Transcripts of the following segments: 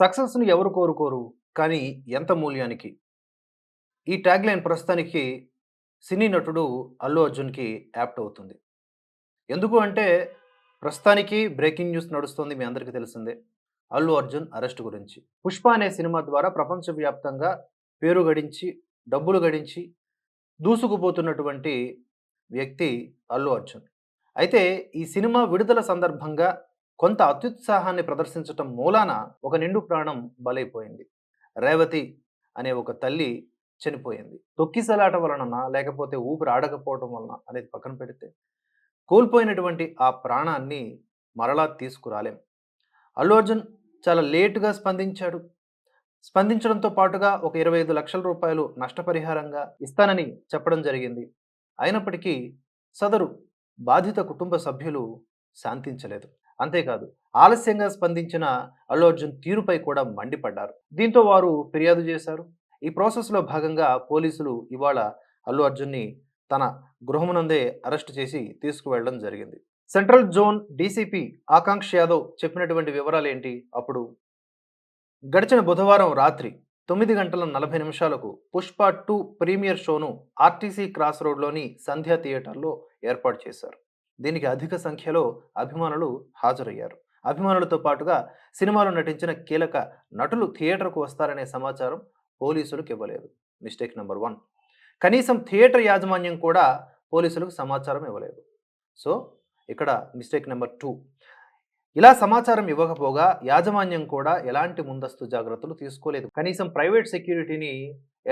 సక్సెస్ను ఎవరు కోరుకోరు కానీ ఎంత మూల్యానికి? ఈ ట్యాగ్ లైన్ ప్రస్తుతానికి సినీ నటుడు అల్లు అర్జున్కి యాప్ట్ అవుతుంది. ఎందుకు అంటే ప్రస్తుతానికి బ్రేకింగ్ న్యూస్ నడుస్తుంది మీ అందరికీ తెలిసిందే. అల్లు అర్జున్ అరెస్ట్ గురించి. పుష్ప అనే సినిమా ద్వారా ప్రపంచవ్యాప్తంగా పేరు గడించి డబ్బులు గడించి దూసుకుపోతున్నటువంటి వ్యక్తి అల్లు అర్జున్. అయితే ఈ సినిమా విడుదల సందర్భంగా కొంత అత్యుత్సాహాన్ని ప్రదర్శించటం మూలాన ఒక నిండు ప్రాణం బలైపోయింది. రేవతి అనే ఒక తల్లి చనిపోయింది. తొక్కిసలాట వలన లేకపోతే ఊపిరి ఆడకపోవటం వలన అనేది పక్కన పెడితే కోల్పోయినటువంటి ఆ ప్రాణాన్ని మరలా తీసుకురాలేం. అల్లు అర్జున్ చాలా లేటుగా స్పందించాడు. స్పందించడంతో పాటుగా ఒక ఇరవై ఐదు లక్షల రూపాయలు నష్టపరిహారంగా ఇస్తానని చెప్పడం జరిగింది. అయినప్పటికీ సదరు బాధిత కుటుంబ సభ్యులు శాంతించలేదు. అంతేకాదు ఆలస్యంగా స్పందించిన అల్లు అర్జున్ తీరుపై కూడా మండిపడ్డారు. దీంతో వారు ఫిర్యాదు చేశారు. ఈ ప్రాసెస్లో భాగంగా పోలీసులు ఇవాళ అల్లు అర్జున్ని తన గృహమునందే అరెస్ట్ చేసి తీసుకువెళ్ళడం జరిగింది. Central zone DCP Akanksha Yadav చెప్పినటువంటి వివరాలు ఏంటి అప్పుడు గడిచిన బుధవారం రాత్రి తొమ్మిది గంటల నలభై నిమిషాలకు పుష్ప టూ ప్రీమియర్ షోను ఆర్టీసీ క్రాస్ రోడ్లోని సంధ్యా థియేటర్లో ఏర్పాటు చేశారు. దీనికి అధిక సంఖ్యలో అభిమానులు హాజరయ్యారు. అభిమానులతో పాటుగా సినిమాలో నటించిన కీలక నటులు థియేటర్కు వస్తారనే సమాచారం పోలీసులకు ఇవ్వలేదు. Mistake number one. కనీసం థియేటర్ యాజమాన్యం కూడా పోలీసులకు సమాచారం ఇవ్వలేదు. సో ఇక్కడ మిస్టేక్ నెంబర్ టూ. ఇలా సమాచారం ఇవ్వకపోగా యాజమాన్యం కూడా ఎలాంటి ముందస్తు జాగ్రత్తలు తీసుకోలేదు. కనీసం ప్రైవేట్ సెక్యూరిటీని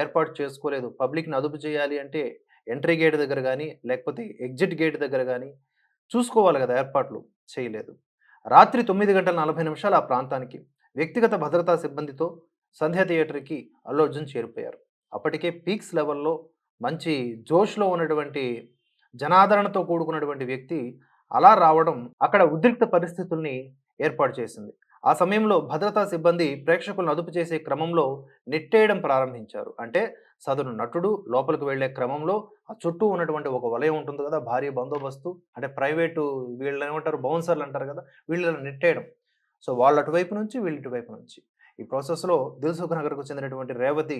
ఏర్పాటు చేసుకోలేదు. పబ్లిక్ని అదుపు చేయాలి అంటే ఎంట్రీ గేట్ దగ్గర కానీ లేకపోతే ఎగ్జిట్ గేట్ దగ్గర కానీ చూసుకోవాలి కదా ఏర్పాట్లు చేయలేదు. రాత్రి తొమ్మిది గంటల నలభై నిమిషాలు ఆ ప్రాంతానికి వ్యక్తిగత భద్రతా సిబ్బందితో సంధ్య థియేటర్కి అల్లు అర్జున్ చేరిపోయారు. అప్పటికే పీక్స్ లెవెల్లో మంచి జోష్లో ఉన్నటువంటి జనాదరణతో కూడుకున్నటువంటి వ్యక్తి అలా రావడం అక్కడ ఉద్రిక్త పరిస్థితుల్ని ఏర్పాటు చేసింది. ఆ సమయంలో భద్రతా సిబ్బంది ప్రేక్షకులను అదుపు చేసే క్రమంలో నెట్టేయడం ప్రారంభించారు. అంటే సదరు నటుడు లోపలికి వెళ్ళే క్రమంలో ఆ చుట్టూ ఉన్నటువంటి ఒక వలయం ఉంటుంది కదా భారీ బందోబస్తు అంటే ప్రైవేటు వీళ్ళు ఏమంటారు బౌన్సర్లు అంటారు కదా వీళ్ళని నెట్టేయడం. సో వాళ్ళటువైపు నుంచి వీళ్ళు ఇటువైపు నుంచి. ఈ ప్రాసెస్లో దిల్సుఖ్ నగర్కు చెందినటువంటి రేవతి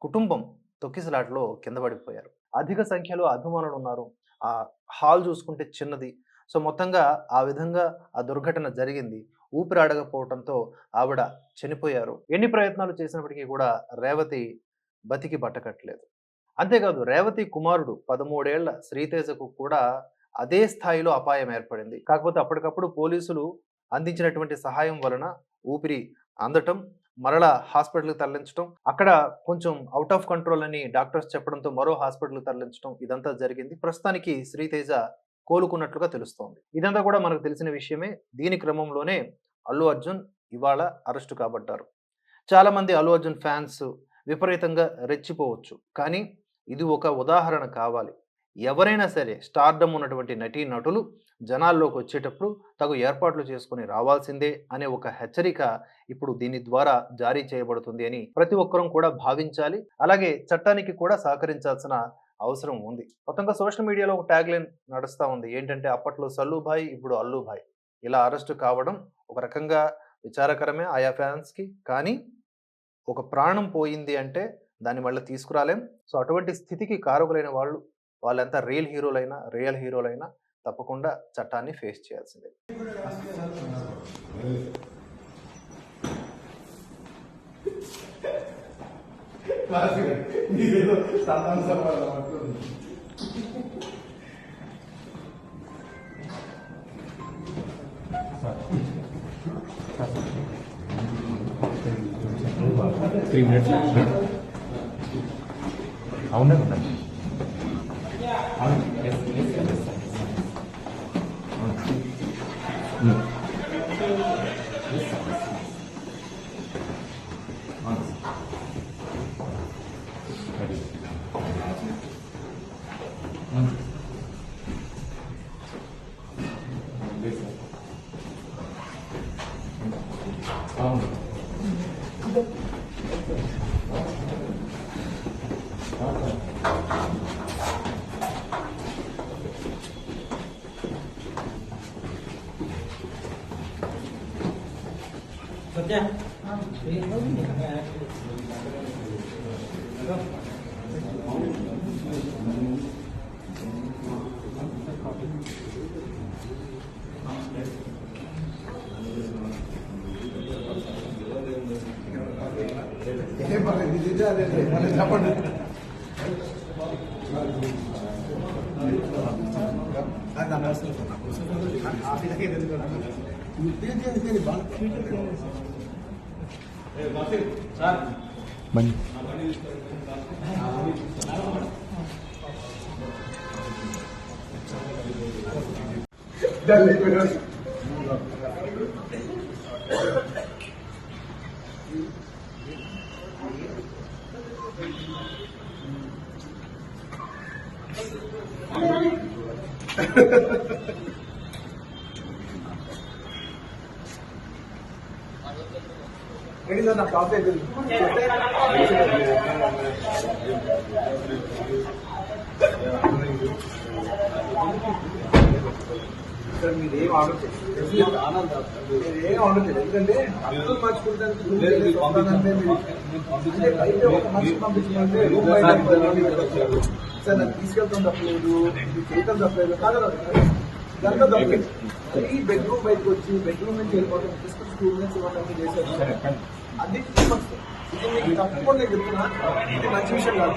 కుటుంబం తొక్కిసలాటలో కింద పడిపోయారు. అధిక సంఖ్యలో అభిమానులు ఉన్నారు. ఆ హాల్ చూసుకుంటే చిన్నది. సో మొత్తంగా ఆ విధంగా ఆ దుర్ఘటన జరిగింది. ఊపిరాడకపోవడంతో ఆవిడ చనిపోయారు. ఎన్ని ప్రయత్నాలు చేసినప్పటికీ కూడా రేవతి బతికి బట్టకట్టలేదు. అంతేకాదు రేవతి కుమారుడు పదమూడేళ్ళ శ్రీతేజకు కూడా అదే స్థాయిలో అపాయం ఏర్పడింది. కాకపోతే అప్పటికప్పుడు పోలీసులు అందించినటువంటి సహాయం వలన ఊపిరి అందటం మరలా హాస్పిటల్కి తరలించడం అక్కడ కొంచెం అవుట్ ఆఫ్ కంట్రోల్ అని డాక్టర్స్ చెప్పడంతో మరో హాస్పిటల్కి తరలించడం ఇదంతా జరిగింది. ప్రస్తుతానికి శ్రీతేజ కోలుకున్నట్లుగా తెలుస్తోంది. ఇదంతా కూడా మనకు తెలిసిన విషయమే. దీని క్రమంలోనే అల్లు అర్జున్ ఇవాళ అరెస్టు కాబడ్డారు. చాలామంది అల్లు అర్జున్ ఫ్యాన్స్ విపరీతంగా రెచ్చిపోవచ్చు. కానీ ఇది ఒక ఉదాహరణ కావాలి. ఎవరైనా సరే స్టార్డమ్ ఉన్నటువంటి నటీ నటులు జనాల్లోకి వచ్చేటప్పుడు తగు ఏర్పాట్లు చేసుకుని రావాల్సిందే అనే ఒక హెచ్చరిక ఇప్పుడు దీని ద్వారా జారీ చేయబడుతుంది అని ప్రతి ఒక్కరూ కూడా భావించాలి. అలాగే చట్టానికి కూడా సహకరించాల్సిన అవసరం ఉంది. మొత్తంగా సోషల్ మీడియాలో ఒక ట్యాగ్ లైన్ నడుస్తూ ఉంది. ఏంటంటే అప్పట్లో సల్లుభాయ్ ఇప్పుడు అల్లుభాయ్ ఇలా అరెస్ట్ కావడం ఒక రకంగా విచారకరమే ఆయా ఫ్యాన్స్కి. కానీ ఒక ప్రాణం పోయింది అంటే దాన్ని మళ్ళీ తీసుకురాలేం. సో అటువంటి స్థితికి కారకులైన వాళ్ళు వాళ్ళంతా రియల్ హీరోలైనా రియల్ హీరోలైనా తప్పకుండా చట్టాన్ని ఫేస్ చేయాల్సిందే. 맞아요. 이래서 담당사가 나왔거든요. Three minutes. I wonder what that is. Yes, yes, yes. Mm. Yes, yes. Sotya. Thank you. ఇది ఇది అదే అదే. మళ్ళీ చెప్పండి అది నా అవసరం సార్. ఆ పిల్లకి ఇది ఎందుకు అన్నా? ఇది సార్ మీరు ఏం ఆర్డర్ మీరు ఏం ఆర్డర్ ఎందుకంటే అర్థం మార్చుకుంటానికి బయట ఒక మనిషి పంపించమంటే. సార్ తీసుకెళ్తాం తప్పలేదు చేయటం తప్పలేదు కాదు దాంట్లో తప్పలేదు. ఈ బెడ్రూమ్ బయటకు వచ్చి బెడ్రూమ్ నుంచి వెళ్ళిపోతాం తీసుకుని స్కూల్ నుంచి ఇవ్వడం చేశారు. అది మంచిది. ఇది మీకు తప్పకుండా నేను చెప్తున్నా ఇది మంచి విషయం కాదు.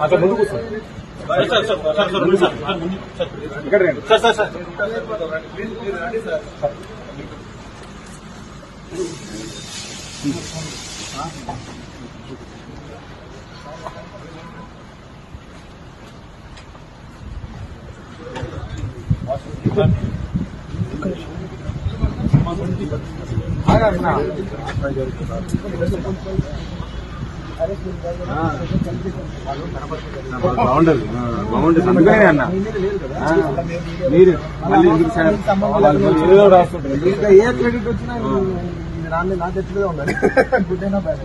అక్కడ ముందు కూర్చో ఇక్కడ రండి సార్ సార్ సార్ బాగుండదు. బాగుండదు అందుకనే అన్న మీరు మళ్ళీ ఎందుకు సార్ ఏదో ఇంకా ఏ క్రెడిట్ వచ్చినా నాన్న నా తెచ్చుగా ఉండాలి గుడ్ అయినా బ్యాడ్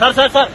సార్ సార్ సార్